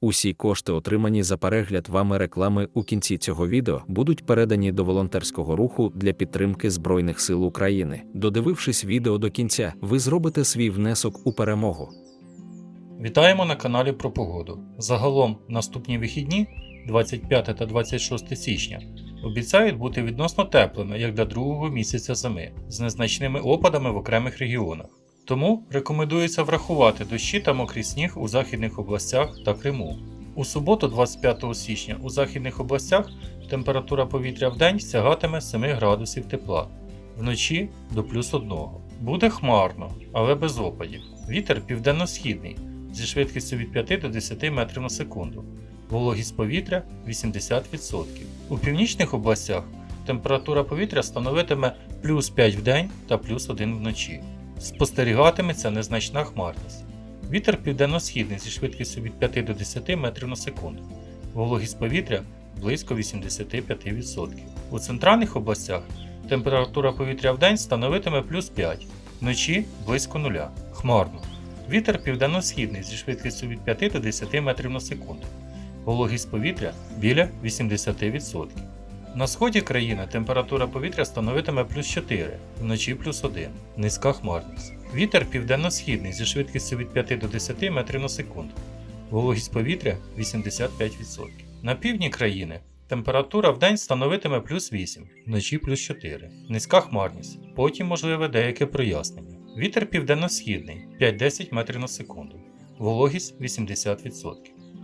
Усі кошти, отримані за перегляд вами реклами у кінці цього відео, будуть передані до волонтерського руху для підтримки Збройних сил України. Додивившись відео до кінця, ви зробите свій внесок у перемогу. Вітаємо на каналі про погоду. Загалом наступні вихідні, 25 та 26 січня, обіцяють бути відносно теплими, як для другого місяця зими, з незначними опадами в окремих регіонах. Тому рекомендується врахувати дощі та мокрий сніг у західних областях та Криму. У суботу, 25 січня, у західних областях температура повітря в день сягатиме 7 градусів тепла, вночі до плюс 1. Буде хмарно, але без опадів. Вітер південно-східний зі швидкістю від 5 до 10 метрів на секунду. Вологість повітря 80%. У північних областях температура повітря становитиме плюс 5 в день та плюс 1 вночі. Спостерігатиметься незначна хмарність. Вітер південно-східний зі швидкістю від 5 до 10 метрів на секунду. Вологість повітря близько 85%. У центральних областях температура повітря в день становитиме плюс 5, вночі близько нуля. Хмарно. Вітер південно-східний зі швидкістю від 5 до 10 метрів на секунду. Вологість повітря біля 80%. На сході країни температура повітря становитиме плюс 4, вночі плюс 1, низька хмарність. Вітер південно-східний зі швидкістю від 5 до 10 метрів на секунду. Вологість повітря 85%. На півдні країни температура в день становитиме плюс 8, вночі плюс 4, низька хмарність, потім можливе деяке прояснення. Вітер південно-східний 5-10 метрів на секунду. Вологість 80%.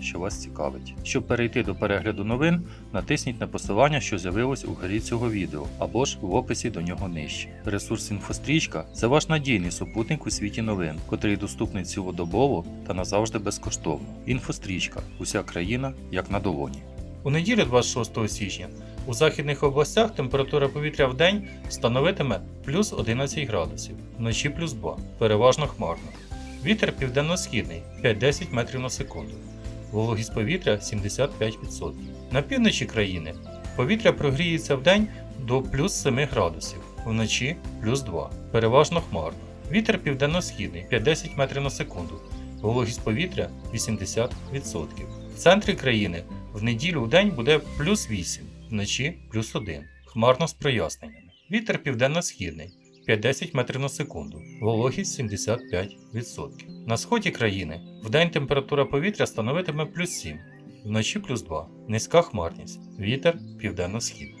що вас цікавить. Щоб перейти до перегляду новин, натисніть на посилання, що з'явилось у горі цього відео, або ж в описі до нього нижче. Ресурс інфострічка це ваш надійний супутник у світі новин, котрий доступний цілодобово та назавжди безкоштовно. Інфострічка уся країна як на долоні. У неділю 26 січня у західних областях температура повітря в день становитиме плюс 11 градусів, вночі плюс 2, переважно хмарно. Вітер південно-східний 5-10 метрів на секунду. Вологість повітря 75%. На півночі країни повітря прогріється в день до плюс 7 градусів, вночі плюс 2, переважно хмарно. Вітер південно-східний 5-10 метрів на секунду. Вологість повітря 80%. В центрі країни в неділю в день буде плюс 8, вночі плюс 1, хмарно з проясненнями. Вітер південно-східний 5-10 метрів на секунду, вологість 75%. На сході країни вдень температура повітря становитиме плюс 7, вночі плюс 2, низька хмарність, вітер південно-східний.